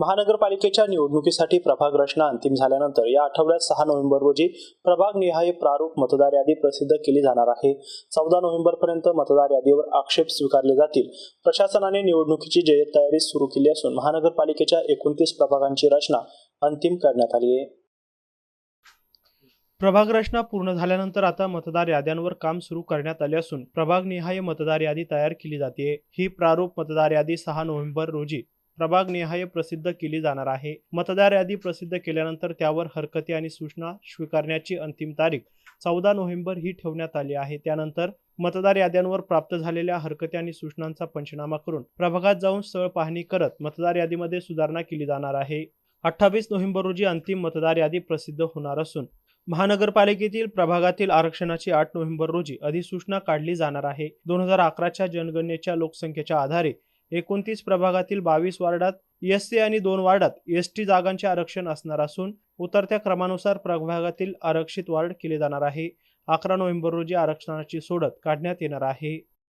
महानगरपालिकेच्या निवडणुकीसाठी प्रभाग रचना अंतिम झाल्यानंतर या आठवड्यात सहा नोव्हेंबर रोजी प्रभाग निहाय प्रारूप मतदार यादी प्रसिद्ध केली जाणार आहे. चौदा नोव्हेंबर पर्यंत मतदार यादीवर आक्षेप स्वीकारले जातील. प्रशासनाने निवडणुकीची जय्यत तयारी सुरू केली असून महानगरपालिकेच्या एकोणतीस प्रभागांची रचना अंतिम करण्यात आली आहे. प्रभाग रचना पूर्ण झाल्यानंतर आता मतदार याद्यांवर काम सुरू करण्यात आले असून प्रभागनिहाय मतदार यादी तयार केली जाते. ही प्रारूप मतदार यादी सहा नोव्हेंबर रोजी प्रभागनिहाय प्रसिद्ध केली जाणार आहे. मतदार यादी प्रसिद्ध केल्यानंतर त्यावर हरकती आणि सूचना स्वीकारण्याची अंतिम तारीख चौदा नोव्हेंबर ही ठेवण्यात आली आहे. त्यानंतर मतदार याद्यांवर प्राप्त झालेल्या हरकती आणि सूचनांचा पंचनामा करून प्रभागात जाऊन स्थळ पाहणी करत मतदार यादीमध्ये सुधारणा केली जाणार आहे. अठ्ठावीस नोव्हेंबर रोजी अंतिम मतदार यादी प्रसिद्ध होणार असून महानगरपालिकेतील प्रभागातील आरक्षणाची आठ नोव्हेंबर रोजी अधिसूचना काढली जाणार आहे. दोन हजार अकराच्या जनगणनेच्या लोकसंख्येच्या आधारे एकोणतीस प्रभागातील बावीस वार्डात एससी आणि दोन वार्डात एस टी जागांचे आरक्षण असणार असून उतरत्या क्रमानुसार प्रभागातील आरक्षित वार्ड केले जाणार आहे. अकरा नोव्हेंबर रोजी आरक्षणाची सोडत काढण्यात येणार आहे.